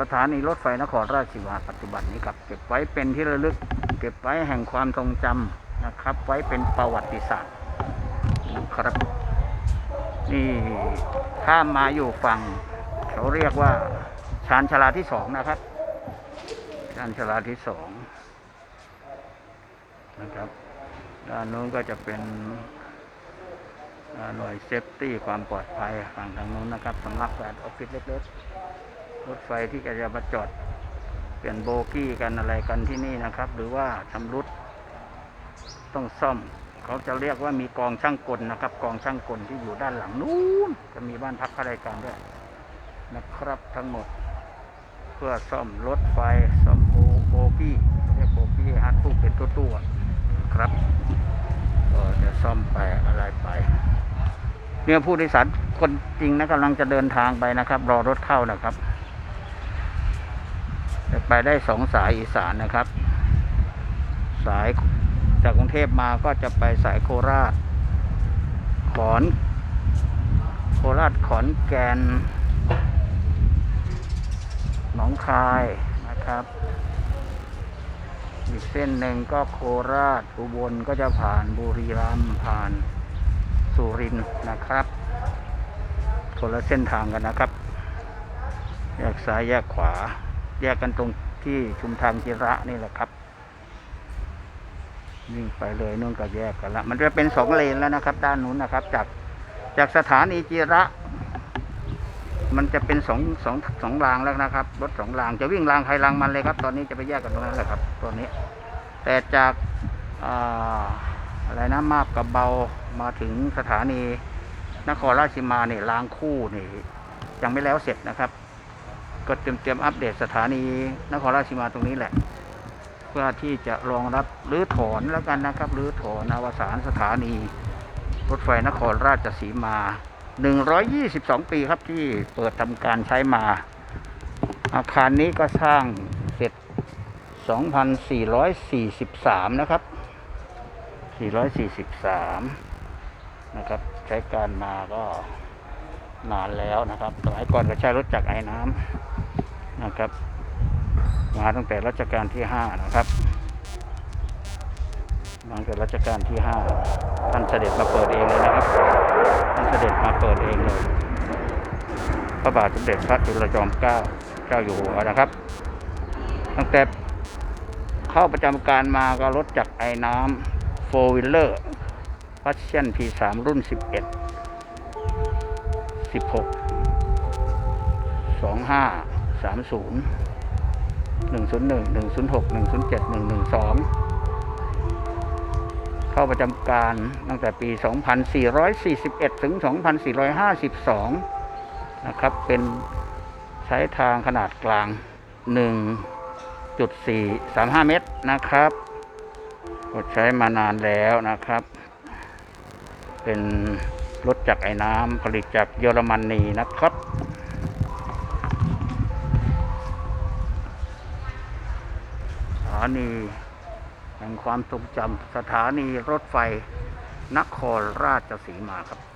สถานีรถไฟนครราชสีมาปัจจุบันนี้ครับ เก็บไว้เป็นที่ระลึก เก็บไว้แห่งความทรงจำนะครับ ไว้เป็นประวัติศาสตร์นะครับ นี่ข้ามมาอยู่ฝั่งเขาเรียกว่าชานชาลาที่สองนะครับชานชาลาที่สองนะครับด้านโน้นก็จะเป็นหน่วยเซฟตี้ความปลอดภัยฝั่งทางโน้นนะครับสำนักงานออฟฟิศเล็กๆ รถไฟที่จะมาจอดเปลี่ยนโบกี้กันอะไรกันที่นี่นะครับ หรือว่าชำรุด ต้องซ่อม เขาจะเรียกว่ามีกองช่างกลนะครับ กองช่างกลที่อยู่ด้านหลังนู้นจะมีบ้านพักข้าราชการด้วยนะครับทั้งหมด เพื่อซ่อมรถไฟซ่อมโบโบกี้เรียกโบกี้ฮัทตู้เป็นตู้ๆอะครับก็จะซ่อมไปอะไรไปเนี่ยผู้โดยสารคนจริงนะกำลังจะเดินทางไปนะครับ รอรถเข้านะครับ จะไปได้สองสายอีสานนะครับ สายจากกรุงเทพมาก็จะไปสายโคราช ขอน โคราชขอนแก่นหนองคายนะครับ อีกเส้นหนึ่งก็โคราชอุบลก็จะผ่านบุรีรัมย์ผ่านสุรินทร์นะครับคนละเส้นทางกันนะครับ แยกซ้ายแยกขวา แยกกันตรงที่ชุมทางจิระนี่แหละครับวิ่งไปเลยนู่นก็แยกกันละมันจะเป็นสองเลนแล้วนะครับ ด้านนู้นนะครับ จากจากสถานีจิระ มันจะเป็นสองสองสองรางแล้วนะครับ รถสองรางจะวิ่งรางใครรางมันเลยครับ ตอนนี้จะไปแยกกันตรงนั้นแหละครับตอนนี้ แต่จากอ่าอะไรนะมาบกับเบามาถึงสถานีนครราชสีมาเนี่ยรางคู่นี่ยังไม่แล้วเสร็จนะครับ ก็เตรียมเตรียมอัปเดตสถานีนครราชสีมาตรงนี้แหละ เพื่อที่จะรองรับหรือถอนแล้วกันนะครับหรือถอนอวสานสถานี รถไฟนครราชสีมา 122 ปีครับที่เปิดทำการใช้มา อาคารนี้ก็สร้างเสร็จ 2,443 นะครับ 443 นะครับ ใช้การมาก็ นานแล้วนะครับสมัยก่อนก็ใช้รถจักรไอ้น้ำนะครับ มาตั้งแต่รัชกาลที่5นะครับมาตั้งแต่รัชกาลที่5ท่านเสด็จมาเปิดเองเลยนะครับท่านเสด็จมาเปิดเองเลยพระบาทสมเด็จพระจุลจอมเกล้าเจ้าอยู่หัวนะครับ ตั้งแต่เข้าประจำการมาก็รถจักรไอ้น้ำโฟวิลเลอร์พัชเชียน P3 รุ่น11 16 25 30 101 106 107 112 เข้าประจำการตั้งแต่ปี 2441 ถึง 2452 นะครับ เป็นใช้ทางขนาดกลาง 1.435 เมตรนะครับก็ใช้มานานแล้วนะครับ เป็น รถจักรไอ้น้ำผลิตจากเยอรมนีนะครับสถานีแห่งความทรงจำสถานีรถไฟนครราชสีมาครับ